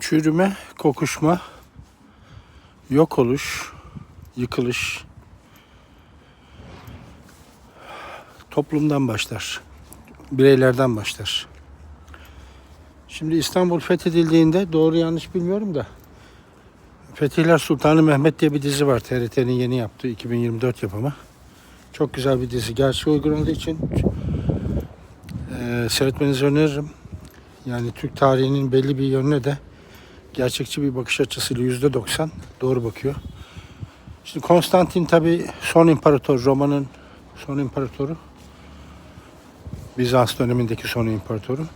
Çürüme, kokuşma, yok oluş, yıkılış toplumdan başlar. Bireylerden başlar. Şimdi İstanbul fethedildiğinde doğru yanlış bilmiyorum da Fetihler Sultanı Mehmet diye bir dizi var. TRT'nin yeni yaptığı 2024 yapımı. Çok güzel bir dizi. Gerçi uygun olduğu için e, seyretmenizi öneririm. Yani Türk tarihinin belli bir yönüne de gerçekçi bir bakış açısıyla yüzde 90 doğru bakıyor. Şimdi Konstantin tabi son imparator, Roma'nın son imparatoru. Bizans dönemindeki son imparatoru.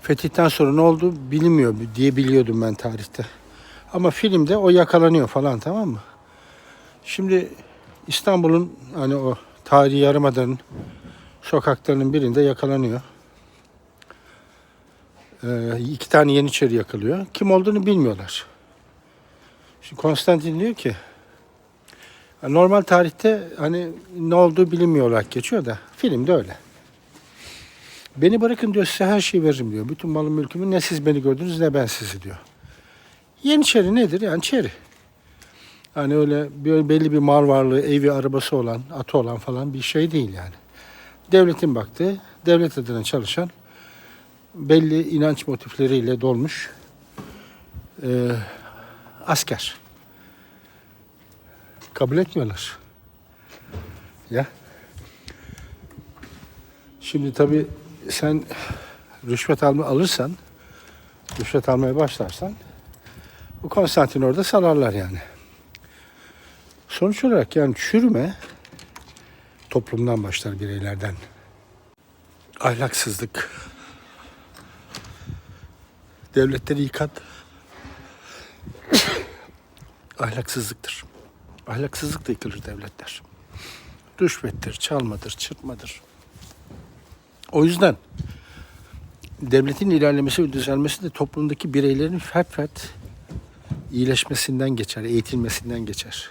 Fetihten sonra ne oldu bilinmiyor diye biliyordum ben tarihte. Ama filmde o yakalanıyor falan tamam mı? Şimdi İstanbul'un hani o tarihi yarımadanın sokaklarının birinde yakalanıyor. Ee, iki tane Yeniçeri yakalıyor. Kim olduğunu bilmiyorlar. Şimdi Konstantin diyor ki normal tarihte hani ne olduğu bilinmiyor olarak geçiyor da filmde öyle. Beni bırakın diyor size her şeyi veririm diyor. Bütün malım mülkümü ne siz beni gördünüz ne ben sizi diyor. Yeniçeri nedir? Yani çeri. Hani öyle böyle belli bir mal varlığı, evi, arabası olan, atı olan falan bir şey değil yani. Devletin baktığı, devlet adına çalışan, belli inanç motifleriyle dolmuş e, asker. Kabul etmiyorlar. Ya. Şimdi tabii sen rüşvet alma alırsan, rüşvet almaya başlarsan bu Konstantin orada salarlar yani. Sonuç olarak yani çürüme toplumdan başlar bireylerden. Ahlaksızlık. Devletleri yıkan ahlaksızlıktır. Ahlaksızlıkla yıkılır devletler. Rüşvettir, çalmadır, çırpmadır. O yüzden devletin ilerlemesi ve düzelmesi de toplumdaki bireylerin fert fert iyileşmesinden geçer, eğitilmesinden geçer.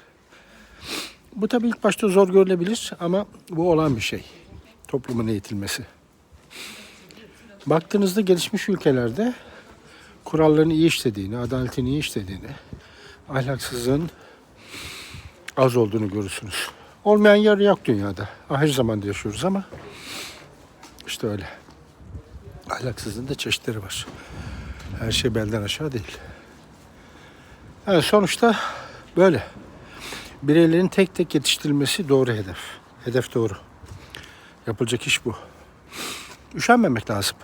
Bu tabii ilk başta zor görülebilir ama bu olan bir şey. Toplumun eğitilmesi. Baktığınızda gelişmiş ülkelerde kuralların iyi işlediğini, adaletin iyi işlediğini, ahlaksızlığın az olduğunu görürsünüz. Olmayan yer yok dünyada. Her zamanda yaşıyoruz ama işte öyle. Ahlaksızlığın da çeşitleri var. Her şey belden aşağı değil. Evet, sonuçta böyle. Bireylerin tek tek yetiştirilmesi doğru hedef. Hedef doğru. Yapılacak iş bu. Üşenmemek lazım.